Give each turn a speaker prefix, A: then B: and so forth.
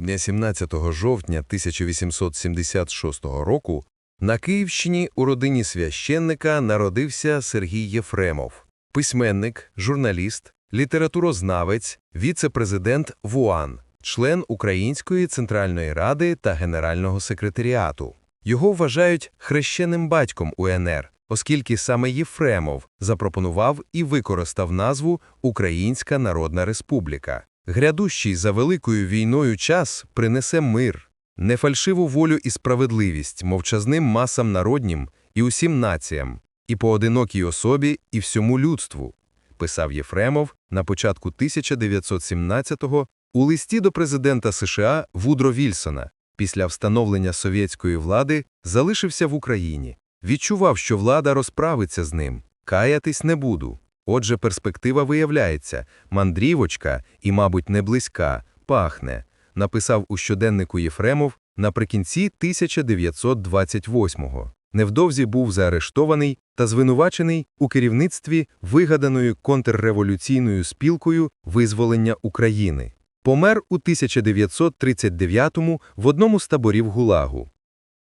A: Дня 17 жовтня 1876 року на Київщині у родині священника народився Сергій Єфремов, письменник, журналіст, літературознавець, віце-президент ВУАН, член Української Центральної Ради та Генерального секретаріату. Його вважають хрещеним батьком УНР, оскільки саме Єфремов запропонував і використав назву Українська Народна Республіка. Грядущий за великою війною час принесе мир, нефальшиву волю і справедливість мовчазним масам народнім і усім націям, і поодинокій особі, і всьому людству, писав Єфремов на початку 1917-го у листі до президента США Вудро Вільсона. Після встановлення совєтської влади залишився в Україні. Відчував, що влада розправиться з ним. Каятись не буду. Отже, перспектива виявляється, мандрівочка, і, мабуть, не близька, пахне, написав у щоденнику Єфремов наприкінці 1928-го. Невдовзі був заарештований та звинувачений у керівництві вигаданою контрреволюційною спілкою визволення України. Помер у 1939-му в одному з таборів ГУЛАГу.